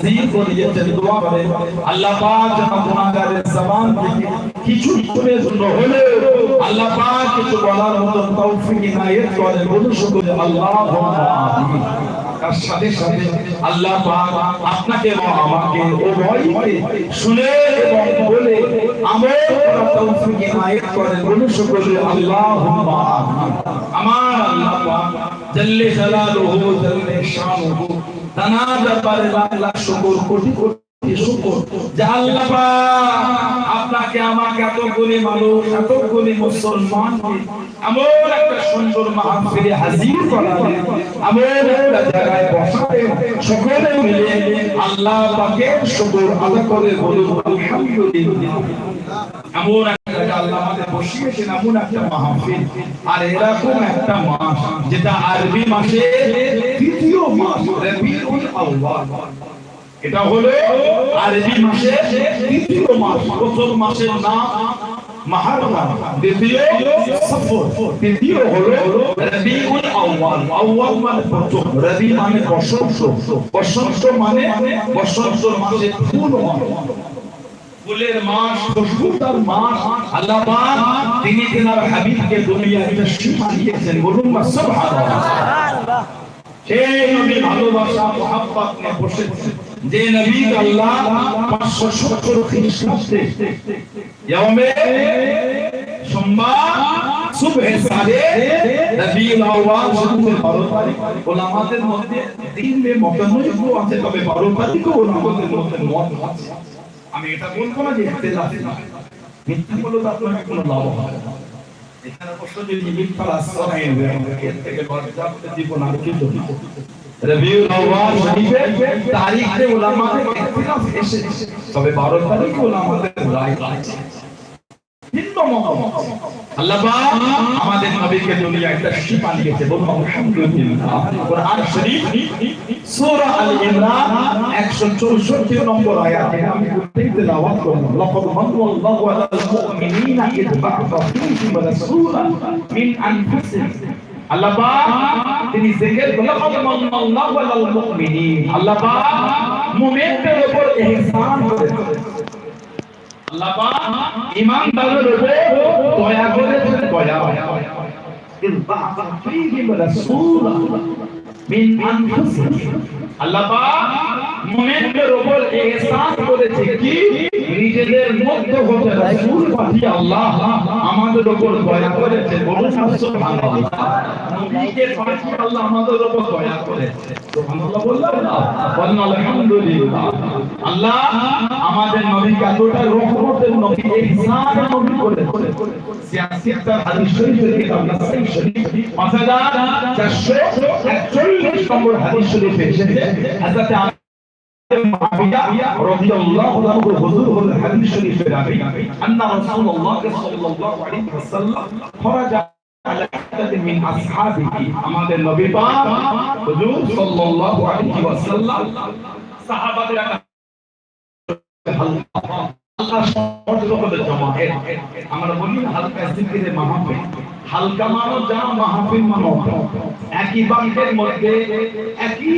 করে আল্লাহ পাক যেন গুনাহগারের জবান কিছু শুনের জন্য হলে আল্লাহ কিছু বলার মতো তৌফিক ইনায়েত করেন বলুন শুকর তার সাথে সাথে আল্লাহ পাক আপনাকে এবং আমাকে উভয়কে শুনে এবং বলে আমল করার তৌফিক ইনায়েত করেন। বলুন আল্লাহুম্মা আমিন আমার আল্লাহ পাক জল্লে জালালুহু, জল্লে শানুহু তানা ব্যাপারে লাখ লাখ শুকর কোটি কোটি পাক আপনাকে আমাকে এতগুলি মানুষ, এতগুলি মুসলমান, এমন একটা সুন্দর মাহফিলে হাজির করালেন, এমন একটা জায়গায় বসালেন সকলে মিলে আল্লাহ পাকের শুকর আদা করে বলুন, আলহামদুলিল্লাহ। যেটা আরবি মাসে তৃতীয় মাস, রবিউল এটা হলো আরবি মাসে তৃতীয় মাস। প্রথম মাসের নাম মাহরম, দ্বিতীয় সফর, তৃতীয় হলো রবিউল আউয়াল। আউয়াল মানে প্রথম, রবি মানে বসন্ত। বসন্ত মানে বসন্ত মাসে হয়। ফুলের মাস খুশবুদার মাস। আল্লাহ পাক তিনি তেনার হাবিবকে দুনিয়ায় তশরীফ আনিয়েছেন বলুন না, সুবহানাল্লাহ। সেই নবী ভালোবাসা, মোহাব্বত নিয়ে বসেছেন। যে নবী আল্লাহ 570 খ্রিস্টাব্দে ইয়ামে সোমবার সুবহে সাদে আউয়াল শুরুতে 12 তারিখ ওলামাদের মধ্যে দিন মে মতানৈক্য আছে, তবে 12 তারিখও ওলামাদের মধ্যে মত আছে। আমি এটা বলব না যে ইখতিলাফ না। মিথ্যা বলে তো আপনার কোনো লাভ হবে না। এখানে প্রশ্ন যদি মিথ্যা রাস্তা নাই এর থেকে পর্যাপ্ত জীবন আর কিছু রবিউল আউয়াল শরীফে তারিখে উলামাদের ইখতিলাফ এসেছে তবে 12 তারিখে উলামাদের রায় আছে ভিন্ন মতামত আল্লাহ পাক আমাদের নবীকে দুনিয়ায় তাশরীফ আনিয়েছে বলুন, আলহামদুলিল্লাহ। কোরআন শরীফ, সূরা আল ইমরান 164 নম্বর আয়াতে আমি তেলাওয়াত করব। লাকাদ মান্নাল্লাহু আলাল মুমিনিনা বা'আথা ফীহিম রাসূলান আনফুসিহিম। আল্লাহ পাক তিনি জিকির করলেন লাকাদ আলাল মুমিনিন। আল্লাহ পাক মুমিনদের উপর ইহসান করেছেন আল্লাহ পাক ঈমানদারদের উপর দয়া করেছেন দয়া ইন বা'আথা ফীহিম রাসূলা মিন আনফুসিহিম। আল্লাহ পাক মুমিনদের উপর ইহসান করেছে কি? নিজেদের মধ্যে হতে রাসূল পাঠিয়ে আল্লাহ আমাদের উপর দয়া করেছে। বলুন সুবহানাল্লাহ। নবীকে পাঠিয়ে আল্লাহ আমাদের উপর দয়া করেছে। সুবহানাল্লাহ বললাম না। বলেন আলহামদুলিল্লাহ আল্লাহ আমাদের নবীকে এতটা রহমতের নবী ইহসান নবী করেছে। সিয়াসিয়াতার হাদিস শরীফের কিতাব সেই শরীফ 5441 নম্বর হাদিস শরীফে এসেছে। হযরত رضي الله عنه حضور الحديث الشريف الرابع أن رسول الله صلى الله عليه وسلم خرج على عدد من أصحابه আমাদের নবী পাক হুজুর সাল্লাল্লাহু আলাইহি ওয়াসাল্লাম সাহাবাদের আল্লাহ সর্বদের জমায়েত আমরা বলি হালকা জিকিরে মাহফিল হালকা মানো যা মাহফিল মানো একই বাক্যের মধ্যে একই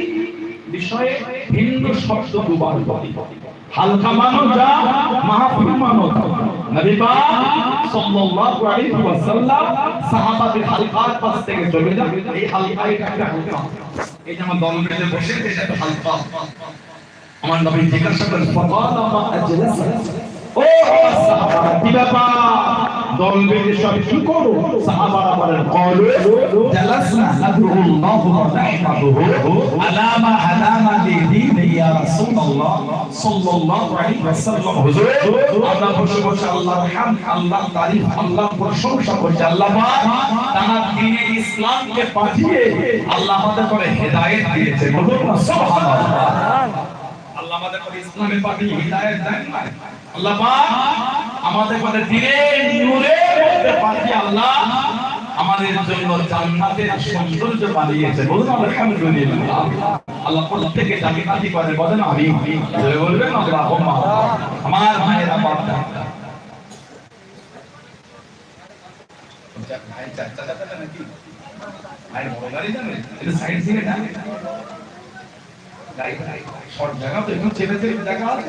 বিষয়ে হিন্দু শব্দ দুবার বলি। হালকা মানো যা মাহফিল মানো নবী পাক সাল্লাল্লাহু আলাইহি ওয়াসাল্লাম সাহাবাদের হালকার পাশ থেকে চলে যান। এই হালকা এটা হালকা। এই যেমন দল বেঁধে বসে, এটা হালকা। আমার নবী জিজ্ঞাসা করেন, ফাকালা মা আজলাসা? ও কি ব্যাপার দল বেঁধে সব কি করো সাহাবারা বলেন ক্বালু জালাসনা নাদুল্লাহ ওয়া নাহমাদুহু আলা মা হাদানা ইয়া রাসূলুল্লাহ সাল্লাল্লাহু আলাইহি ওয়াসাল্লাম হুজুর আমরা বসে বসে আল্লাহর হামদ আল্লাহর তারিফ আল্লাহর প্রশংসা করছি আল্লাহ পাক তার ইসলামকে পাঠিয়ে আল্লাহ আমাদের করে হেদায়েত দিয়েছে বলুন সুবহানাল্লাহ আল্লাহ আমাদের করে ইসলামের পাঠিয়ে হিদায়াত দেন না আল্লাহ আমাদের করে দিনের নূরের মধ্যে আল্লাহ, আমাদের জন্য জান্নাতের সৌন্দর্য বানিয়েছে। বলুন আলহামদুলিল্লাহ। আল্লাহ প্রত্যেকে জান্নাতি করে, বলেন আমি। জয় বলবেন, আল্লাহুম্মা। আমার ভাইয়েরা বাবা জায়গা আছে।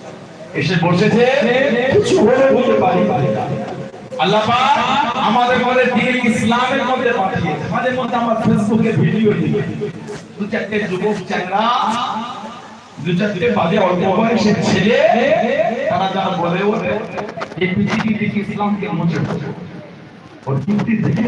এসে বসেছে। কিছু হলে বলতে পারি আল্লাহ পাক আমাদের ঘরে দিন ইসলামের মধ্যে পাঠিয়েছে। মাঝে মধ্যে আমার ফেসবুকে ভিডিও দিই। দু চারটে যুবক চ্যাংরা, দু চারটে বাজে অল্প বয়সের ছেলে, তারা যারা বলে ওঠে, এই পৃথিবী থেকে ইসলামকে মুছে। ওর কীর্তি দেখে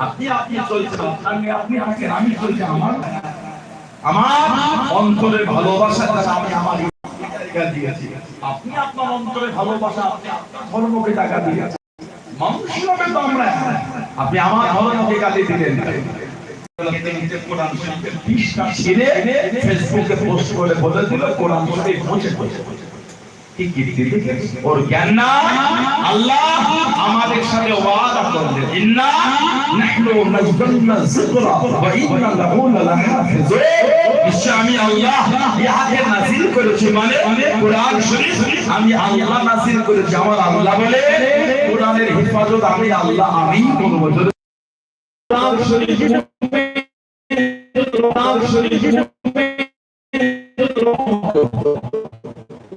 আপনি আপনি চলছেন। আপনি থাকেন আমি চলছি আমার। আমার অন্তরের ভালোবাসা আমি আমার দিয়েছি। আপনি আপনার অন্তরে ভালোবাসা আপনি আপনার ধর্মকে টাকা দিয়েছেন। মানুষ হিসাবে তো আমরা। আপনি আমার ধর্মকে দিলেন ফেসবুকে পোস্ট করে বলে দিল কোরআন শরীফ মুছে। কি ওর জ্ঞান না আল্লাহ আমাদের সাথে ওয়াদা করলেন ইন্না নাহনু নাযালনা যিকরা ওয়া ইন্না লাহু লাহাফিজুন নিশ্চয় আমি আল্লাহ ইহাকে নাযিল করেছি মানে কোরআন শরীফ আমি আল্লাহ নাযিল করেছি আমার আল্লাহ বলে কোরআনের হেফাজত আমি আল্লাহ আমি কোন বছর কোরআন শরীফ কোরআন শরীফ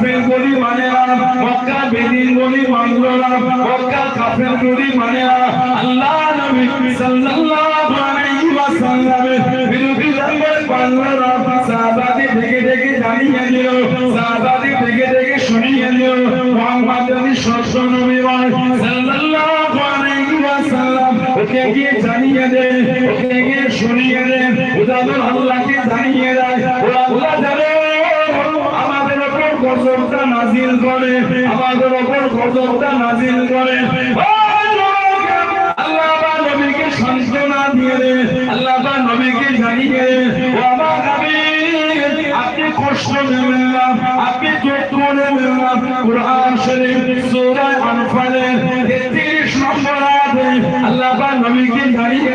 মক্কা কাফের গলি মানেরা, মক্কা বেদিন গলি মানলোরা, মক্কা কাফের গলি মানেরা, আল্লাহ নবী সাল্লাল্লাহু আলাইহি ওয়াসাল্লামের বিরোধী জানবেন বাংলারা, সাহাবাদি থেকে থেকে জানিয়ে দিল, সাহাবাদি থেকে থেকে শুনিয়ে দিল, মোহাম্মদ নবী ষষ্ঠ নবী সাল্লাল্লাহু আলাইহি ওয়াসাল্লাম, ওকে গিয়ে জানিয়ে দে, ওকে গিয়ে শুনিয়ে দে, উদাহরণ আল্লাহকে জানিয়ে দেয়, ও আল্লাহ জানে, আমাদের গজবটা নাজিল করে, আমাদের উপর গজবটা নাজিল করে। আল্লাহ নবীকে সান্ত্বনা আল্লাহ নবীকে জানিয়ে ও আমার নবী, আপনি কষ্ট নেবেন না আপনি যত্ন নেবেন না। কোরআন শরীফ সূরা আনফালের 33 নম্বর আয়াতে আল্লাহ নবীকে জানিয়ে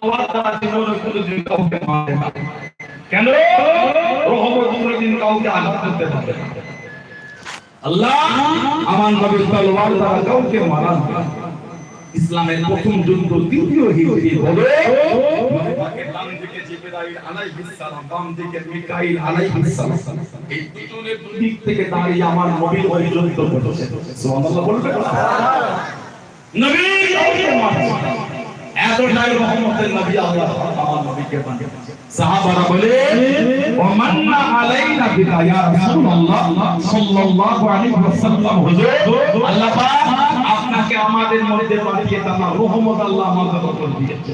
কেন? রহমত কোনোদিন কাউকে আঘাত করতে পারে আল্লাহ আমার নবীর তলোয়ার দ্বারা কাউকে মারান ইসলামের প্রথম যুদ্ধ দ্বিতীয় হিজরি হবে নবীকে দিকে জিবরাইল আলাইহিস সালাম বাম দিকে মিকাইল আলাইহিস সালাম। এই দুজনের দিক থেকে দাঁড়িয়ে আমার নবীর ওই যুদ্ধ করছে। সুবহানাল্লাহ বলবে নবী কাউকে মারছে। এতটাই রহমতের নবী আল্লাহ আমার নবীকে বানিয়েছে। সাহাবারা বলে ওমান্না আলাইনা বিকা ইয়া রাসূলুল্লাহ সাল্লাল্লাহু আলাইহি ওয়াসাল্লাম হুজুর আল্লাহ পাক আপনাকে আমাদের মধ্যে পাঠিয়ে তার রহমত আল্লাহ আমাদের উপর দিয়েছে।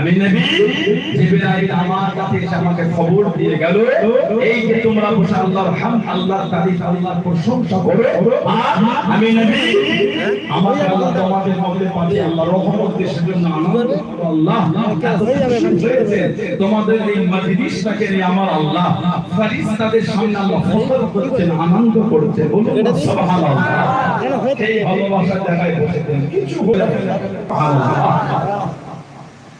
আমি নবী জিবরাইল আমার কাছে এসে আমাকে খবর দিয়ে গেল এই যে তোমরা বসে আল্লাহর হামদ আল্লাহর তারিফ আল্লাহর প্রশংসা করো আর আমি নবী আমাকে আল্লাহ তোমাদের মধ্যে পাঠিয়ে আল্লাহ রহমত দেশের জন্য আনন্দ আল্লাহ তোমাদের এই মজলিসটাকে নিয়ে আমার আল্লাহ ফেরেশতাদের সামনে আল্লাহ ফখর করছেন আনন্দ করছে বলুন সুবহানাল্লাহ। এই ভালোবাসার জায়গায় বসেছেন কিছু হয়ে যাবে সুবহানাল্লাহ